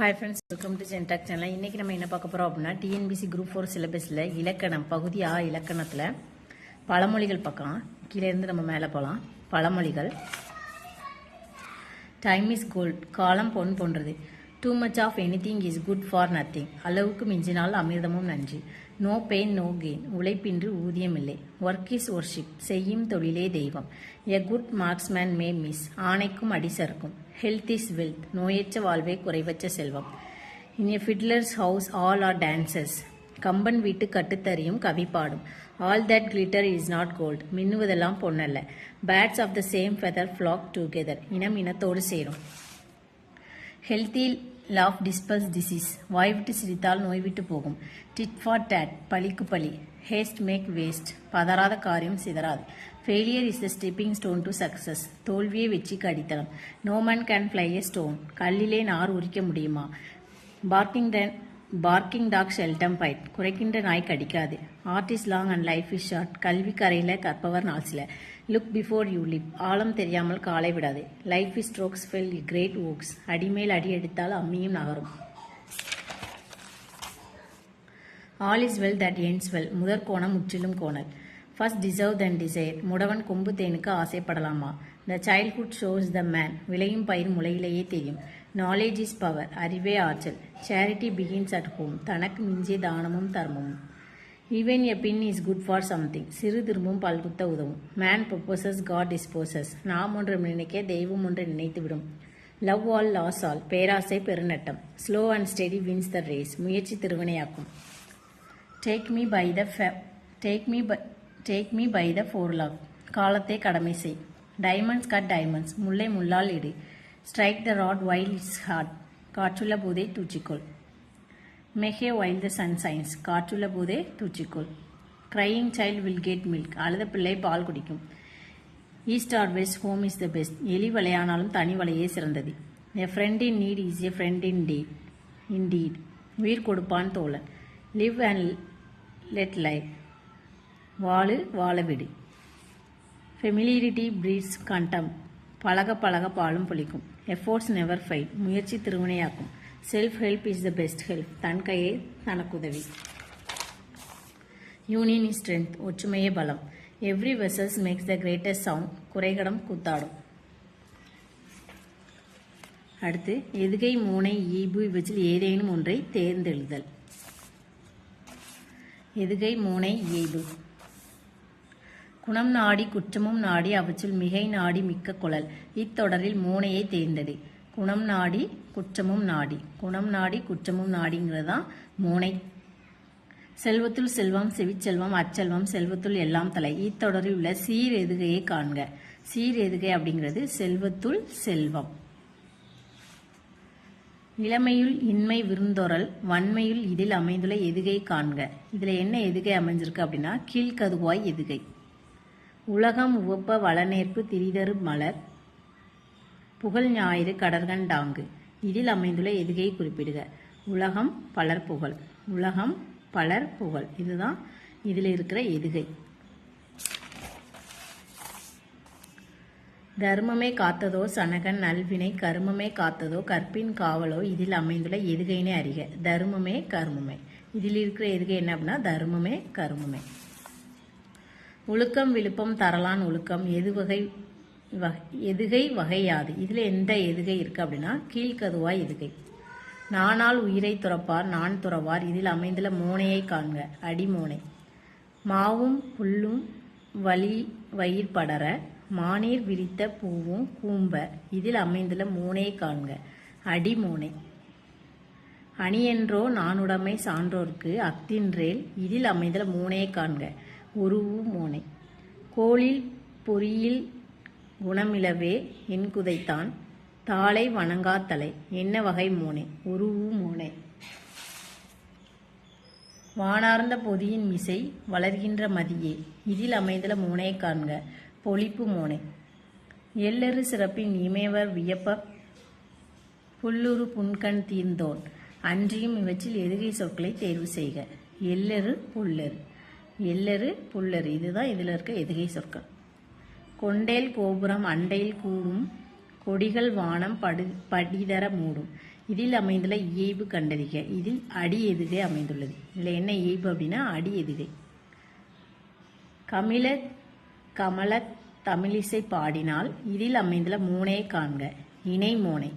Hi friends welcome to Gentalk channel இன்றைக்கி நம்ம என்ன பார்க்க போகிறோம் அப்படின்னா டிஎன்பிசி குரூப் ஃபோர் சிலபஸில் இலக்கணம் பகுதி ஆ இலக்கணத்தில் பழமொழிகள் பக்கம். கீழே இருந்து நம்ம மேலே போகலாம் பழமொழிகள். டைம் இஸ் கோல்ட் காலம் பொன் போன்றது. Too much of anything is good for nothing அளவுக்கு மிஞ்சினால் அமிர்தமும் நன்றி நோ பெயின் நோ கெயின் உழைப்பின்றி ஊதியம் இல்லை ஒர்க் இஸ் ஒர்ஷிப் செய்யும் தொழிலே தெய்வம். A good marksman may miss ஆணைக்கும் அடிசருக்கும் ஹெல்த் இஸ் வெல்த் நோயற்ற வாழ்வே குறைவற்ற செல்வம். In a fiddler's house all are dancers Kamban வீட்டு கட்டுத்தறியும் கவி பாடும் all that glitter is not gold மின்னுவதெல்லாம் பொன்னல்ல. Birds of the same feather flock together இனம் இனத்தோடு சேரும். ஹெல்த்தி லாஃப் டிஸ்பர்ஸ் டிசீஸ் வாய்விட்டு சிரித்தால் நோய்விட்டு போகும். டிட் ஃபார் டேட் பழிக்கு பழி. ஹேஸ்ட் மேக் வேஸ்ட் பதறாத காரியம் சிதறாது. Failure is the stepping stone to success தோல்வியை வெற்றிக்கு அடித்தளம். No man can flay a stone கல்லிலே நார் உரிக்க முடியுமா? Barking then barking dog seldom bite குறைக்கின்ற நாய் கடிக்காது. Art is long and life is short கல்வி கரையில் கற்பவர் நாசில லுக் பிஃபோர் யூ லிப் ஆழம் தெரியாமல் காலை விடாது. Life is strokes fell great oaks அடிமேல் அடி எடுத்தால் அம்மியும் நகரும். All is well that ends well முதற் கோணம் முற்றிலும் கோணல். ஃபர்ஸ்ட் டிசர்வ் தென் டிசைர் முடவன் கொம்பு தேனுக்கு ஆசைப்படலாமா? The childhood shows the man விளையும் பயிர் முளையிலேயே தெரியும். நாலேஜ் இஸ் பவர் அறிவே ஆற்றல். சேரிட்டி பிகின்ஸ் அட் ஹோம் தனக்கு மிஞ்சிய தானமும் தர்மமும். Even a pin is good for something சிறு திரும்பும் பல்குத்த உதவும். மேன் ப்ரொப்போசஸ் காட் டிஸ்போசஸ் நாம் ஒன்று நினைக்க தெய்வம் ஒன்று நினைத்துவிடும் லவ் ஆல் லாஸ் ஆல் பேராசை பெருநட்டம். Slow and steady wins the race முயற்சி திருவினையாக்கும். Take me by the take me by take me by the forelock காலத்தை கடமை செய். டைமண்ட்ஸ் கட் டைமண்ட்ஸ் முல்லை முள்ளால் இடு. Strike the rod while it's hot காற்றுள்ள போதே தூச்சிக்கொள் make hay while the sun shines காற்றுள்ள போதே தூச்சிக்கொள் crying child will get milk அழுத பிள்ளை பால் குடிக்கும் east or west home is the best எலி வலையானாலும் தனி வலையே சிறந்தது a friend in need is a friend in deed in deed உயிர் கொடுப்பான் தோழன் லிவ் அண்ட் லெட் லைஃப் வாழு வாழ விடு ஃபெமிலியரிட்டி பிரீட்ஸ் கண்டம் பழக பழக பாலும் புளிக்கும் எஃபோர்ட்ஸ் நெவர் ஃபைல் முயற்சி திருவினையாக்கும். Self help is the best help தன் கையே தனக்குதவி. யூனியன் இஸ் ஸ்ட்ரென்த் ஒற்றுமையே பலம். Every vessels makes the greatest sound குறைகடம் கூத்தாடும். அடுத்து எதுகை மூனை ஈபு இவற்றில் ஏதேனும் ஒன்றை தேர்ந்தெழுதல். எதுகை மூனை ஈபு. குணம் நாடி குற்றமும் நாடி அவற்றுள் மிகை நாடி மிக்க குழல். இத்தொடரில் மூனையை தேர்ந்தெடு குணம் நாடி குற்றமும் நாடி. குணம் நாடி குற்றமும் நாடிங்கிறது? தான் மூனை செல்வத்துள் செல்வம் செவிச்செல்வம் அச்செல்வம் செல்வத்துள் எல்லாம் தலை. இத்தொடரில் உள்ள சீர் எதுகையை காண்க. சீர் எதுகை அப்படிங்கிறது செல்வத்துள் செல்வம். இளமையுள் இன்மை விருந்தொரல் வன்மையுள் இதில் அமைந்துள்ள எதுகை காண்க. இதில் என்ன எதுகை அமைஞ்சிருக்கு அப்படின்னா கீழ்கதுவாய் எதுகை. உலகம் உவப்ப வளநேர்ப்பு திரிதரு மலர். புகழ் ஞாயிறு கடற்கண்டாங்கு இதில் அமைந்துள்ள எதுகையை குறிப்பிடுக. உலகம் பலர் புகழ். உலகம் பலர் புகழ். இதுதான் இதில் இருக்கிற எதுகை. தர்மமே காத்ததோ சனகன் நல்வினை கருமமே காத்ததோ கற்பின் காவலோ இதில் அமைந்துள்ள எதுகையினை அறிக. தர்மமே கருமமே. இதில் இருக்கிற எதுகை என்ன அப்படின்னா தர்மமே கருமமே. ஒழுக்கம் விழுப்பம் தரலான் ஒழுக்கம். எது வகை எதுகை வகையாது. இதில் எந்த எதுகை இருக்குது அப்படின்னா கீழ்கதுவாய் எதுகை. நானால் உயிரை துறப்பார் நான் துறவார். இதில் அமைந்துள்ள மோனையை காண்க. அடிமோனை. மாவும் புல்லும் வலி வயிர் படர மானீர் விரித்த பூவும் கூம்ப. இதில் அமைந்துள்ள மூனையை காண்க. அடிமோனை. அணியென்றோ நானுடைமை சான்றோர்க்கு அக்தின்றேல் இதில் அமைந்துள்ள மூனையை காண்க. உருவு மோனை கோளில் பொறியில் குணமிலவே என் குதைத்தான். தாளை வணங்காத்தலை என்ன வகை மோனே? உருவு மோனே வானார்ந்த பொதியின் மிசை வளர்கின்ற மதியே. இதில் அமைந்துள்ள மோனையை காண்க பொழிப்பு மோனை. எல்லறு சிறப்பின் இமையவர் வியப்ப புல்லுரு புன்கண் தீர்ந்தோன். அன்றியும் இவற்றில் எதுகை சொற்களை தேர்வு செய்க. எல்லறு புல்லரு எல்லரு புல்லரு. இதுதான் இதில் இருக்க எதுகை சொற்கள். கொண்டேல் கோபுரம் அண்டையில் கூடும். கொடிகள் வானம் படு படிதர மூடும். இதில் அமைந்துள்ள இயைபு கண்டறிக. இதில் அடி எதுகை அமைந்துள்ளது. இதில் என்ன இயைபு அப்படின்னா அடி எதுகை. கமில கமல தமிழிசை பாடினால் இதில் அமைந்துள்ள மூனையை காண்க. இணை மூனை.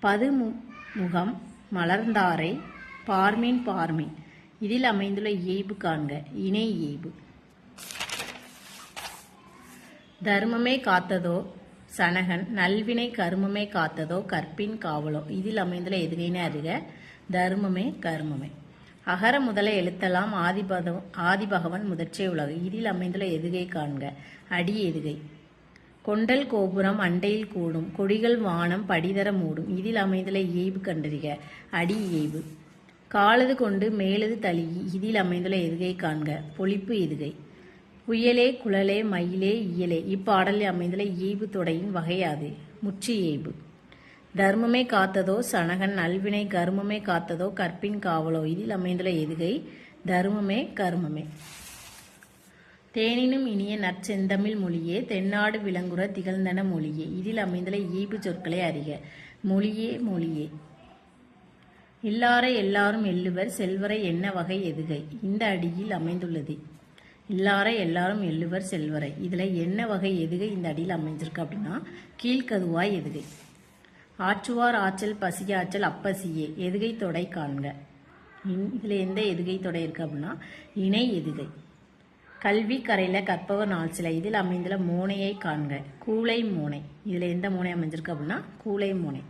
பது முகம் மலர்ந்தாரை பார்மீன் பார்மீன். இதில் அமைந்துள்ள இயைபு காண்க. இணை இயைபு. தர்மமே காத்ததோ சனகன் நல்வினை கருமமே காத்ததோ கற்பின் காவலோ. இதில் அமைந்துள்ள எதிரினை அறிக. தர்மமே கருமமே. அகர முதல எழுத்தலாம். ஆதிபதம் ஆதிபகவன் முதற்றே உலகு. இதில் அமைந்துள்ள எதுகை காண்க. அடி எதுகை. கொண்டல் கோபுரம் அண்டையில் கூடும். கொடிகள் வானம் படிதர மூடும். இதில் அமைந்துள்ள இயைபு கண்டறிக. அடி இயைபு. காலது கொண்டு மேலது தழுகி இதில் அமைந்துள்ள எதுகை காண்க. பொழிப்பு எதுகை. புயலே குழலே மயிலே இயலே. இப்பாடலில் அமைந்துள்ள ஈவு தொடையின் வகையாது முற்று ஏய்பு தர்மமே காத்ததோ சனகன் நல்வினை கருமமே காத்ததோ கற்பின் காவலோ. இதில் அமைந்துள்ள எதுகை? தர்மமே கருமமே. தேனினும் இனிய நற்செந்தமிழ் மொழியே தென்னாடு விளங்குற திகழ்ந்தன மொழியே. இதில் அமைந்துள்ள ஈபு சொற்களை அறிக. மொழியே மொழியே. இல்லாரை எல்லாரும் எள்ளுவர் செல்வரை என்ன வகை எதுகை? இந்த அடியில் அமைந்துள்ளது. இல்லாரை எல்லாரும் எள்ளுவர் செல்வரை. இதில் என்ன வகை எதுகை இந்த அடியில் அமைஞ்சிருக்கு அப்படின்னா கீழ்கதுவாய் எதுகை. ஆற்றுவார் ஆற்றல் பசியாற்றல் அப்பசியே. எதுகை தொடை காண்க. இதில் எந்த எதுகை தொடை இருக்கு அப்படின்னா இணை எதுகை. கல்வி கரையில் கற்பவர் நாள் சில. இதில் அமைந்துள்ள மோனையை காண்க. கூளை மோனை. இதில் எந்த மோனை அமைஞ்சிருக்கு அப்படின்னா கூளை மோனை.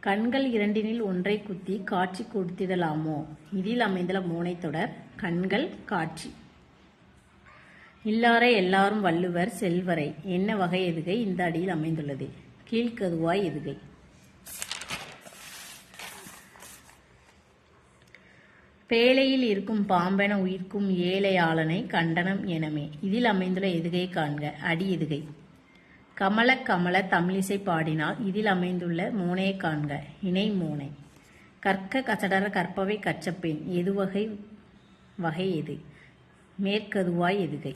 கண்கள் இரண்டினில் ஒன்றை குத்தி காட்சி கொடுத்திடலாமோ? இதில் அமைந்துள்ள மூனைத்தொடர் தொடர் கண்கள் காட்சி. இல்லாரை எல்லாரும் வள்ளுவர் செல்வரை என்ன வகை எதுகை? இந்த அடியில் அமைந்துள்ளது. கீழ்கதுவாய் எதுகை? பேழையில் இருக்கும் பாம்பென உயிர்க்கும் ஏழையாளனை கண்டனம் எனமே. இதில் அமைந்துள்ள எதுகை காண்க. அடி எதுகை? கமல கமல தமிழிசை பாடினால் இதில் அமைந்துள்ள மோனையை காண்க இணை மோனை. கற்க கசடர கற்பவை கச்சப்பேன் எது வகை வகை எது? மேற்கதுவாய் எதுகை?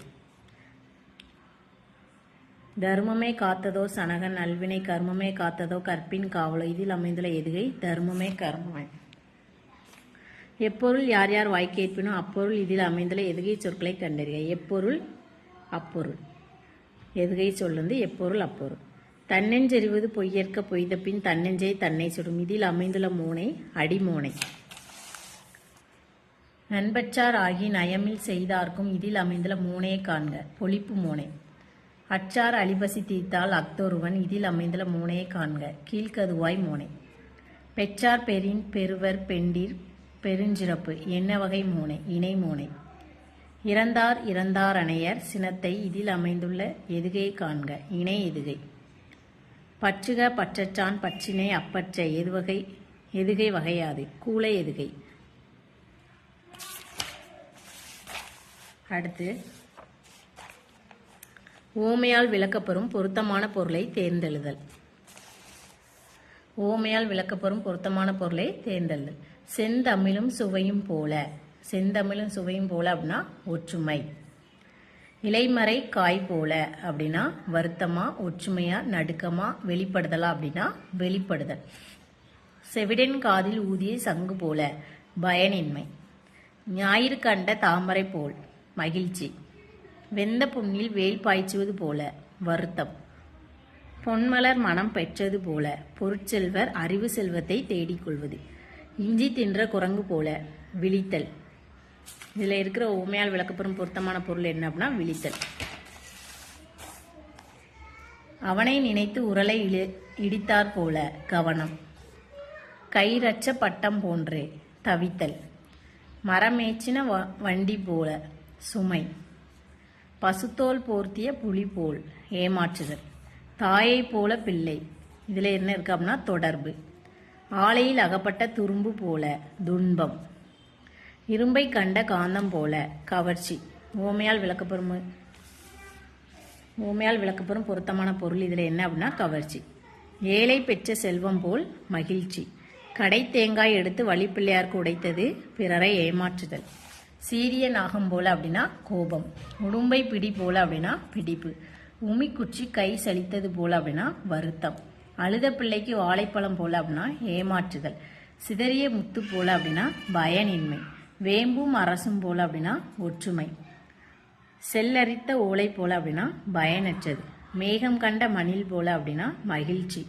தர்மமே காத்ததோ சனகன் நல்வினை கர்மமே காத்ததோ கற்பின் காவலோ இதில் அமைந்துள்ள எதுகை? தர்மமே கர்மமே. எப்பொருள் யார் யார் வாய்க்கேற்பினோ அப்பொருள் இதில் அமைந்துள்ள எதுகை சொற்களை கண்டறிக. எப்பொருள் அப்பொருள். எதுகை சொல்லுந்து எப்பொருள் அப்பொருள் தன்னெஞ்செறிவது பொய்யற்க பொய்த பின் தன்னெஞ்சை தன்னை சுடும். இதில் அமைந்துள்ள மூனை அடிமூனை. நண்பச்சார் ஆகி நயமில் செய்தார்க்கும் இதில் அமைந்துள்ள மூனையை காண்க. பொழிப்பு மூனை. அச்சார் அலிபசி தீர்த்தால் அக்தொருவன் இதில் அமைந்துள்ள மூனையை காண்க. கீழ்கதுவாய் மூனை. பெற்றார் பெரின் பெருவர் பெண்டிர் பெருஞ்சிறப்பு. என்ன வகை மூனை? இணை மூனை. இறந்தார் இறந்தார் அணையர் சினத்தை இதில் அமைந்துள்ள எதுகை காண்க இணை எதுகை. பற்றுக பற்றற்றான் பற்றினை அப்பற்ற எதுவகை எதுகை வகையாது கூளை எதுகை. அடுத்து ஓமையால் விளக்கப்பெறும் பொருத்தமான பொருளை தேர்ந்தெழுதல். ஓமையால் விளக்கப்பெறும் பொருத்தமான பொருளை தேர்ந்தெழுதல். செந்தமிழும் சுவையும் போல. செந்தமிழும் சுவையும் போல அப்படின்னா ஒற்றுமை. இலைமறை காய் போல அப்படின்னா வருத்தமா ஒற்றுமையா நடுக்கமா வெளிப்படுதலா அப்படின்னா வெளிப்படுதல். செவிடன் காதில் ஊதிய சங்கு போல பயனின்மை. ஞாயிறு கண்ட தாமரை போல் மகிழ்ச்சி. வெந்த புண்ணில் வேல் பாய்ச்சுவது போல வருத்தம். பொன்மலர் மனம் பெற்றது போல பொருட்செல்வர் அறிவு செல்வத்தை தேடிக்கொள்வது. இஞ்சி தின்ற குரங்கு போல விழித்தல். இதில் இருக்கிற உமையால் விளக்கப்பெறும் பொருத்தமான பொருள் என்ன அப்படின்னா விழித்தல். அவனை நினைத்து உரலை இழி இடித்தார் போல கவனம். கயிறற்ற பட்டம் போன்றே தவித்தல். மரமேச்சின வ- வண்டி போல சுமை. பசுத்தோல் போர்த்திய புலி போல் ஏமாற்றுதல். தாயை போல பிள்ளை. இதில் என்ன இருக்கு அப்படின்னா தொடர்பு. ஆலையில் அகப்பட்ட துரும்பு போல துன்பம். இரும்பை கண்ட காந்தம் போல கவர்ச்சி. ஓமையால் விளக்கப்பெறும் ஓமையால் விளக்கப்பெறும் பொருத்தமான பொருள் இதில் என்ன அப்படின்னா கவர்ச்சி. ஏழை பெற்ற செல்வம் போல் மகிழ்ச்சி. கடை தேங்காய் எடுத்து வழிப்பிள்ளையாருக்கு உடைத்தது பிறரை ஏமாற்றுதல். சீரிய நாகம் போல அப்படின்னா கோபம். உடும்பை பிடி போல அப்படின்னா பிடிப்பு. உமிக்குச்சி கை சலித்தது போல அப்படின்னா வருத்தம். அழுத பிள்ளைக்கு வாழைப்பழம் போல அப்படின்னா ஏமாற்றுதல். சிதறிய முத்து போல அப்படின்னா பயனின்மை. வேம்பும் அரசும் போல அப்படின்னா ஒற்றுமை. செல்லரித்த ஓலை போல அப்படின்னா பயனற்றது. மேகம் கண்ட மணில் போல அப்படின்னா மகிழ்ச்சி.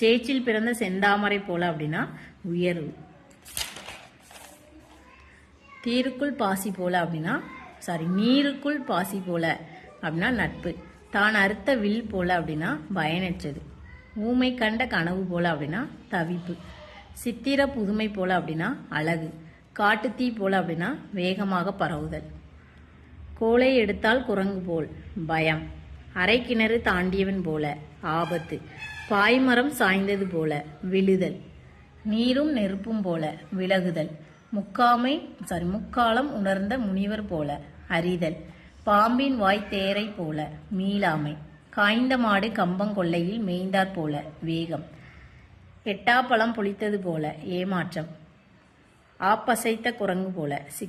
சேச்சில் பிறந்த செந்தாமரை போல அப்படின்னா உயர்வு. தீருக்குள் பாசி போல அப்படின்னா சாரி நீருக்குள் பாசி போல அப்படின்னா நட்பு. தான் அறுத்த வில் போல அப்படின்னா பயனற்றது. ஊமை கண்ட கனவு போல அப்படின்னா தவிப்பு. சித்திர புதுமை போல அப்படின்னா அழகு. காட்டுத்தீ போல அப்படின்னா வேகமாக பரவுதல். கோலை எடுத்தால் குரங்கு போல் பயம். அரை கிணறு தாண்டியவன் போல ஆபத்து. பாய்மரம் சாய்ந்தது போல விழுதல். நீரும் நெருப்பும் போல விலகுதல். முக்காமை சாரி முக்காலம் உணர்ந்த முனிவர் போல அறிதல். பாம்பின் வாய் தேரை போல மீளாமை. காய்ந்த மாடு கம்பங்கொல்லையில் மேய்ந்தாற் போல வேகம். எட்டாப்பழம் பொழித்தது போல ஏமாற்றம். ஆப்பசைத்த குரங்கு போல. சிக்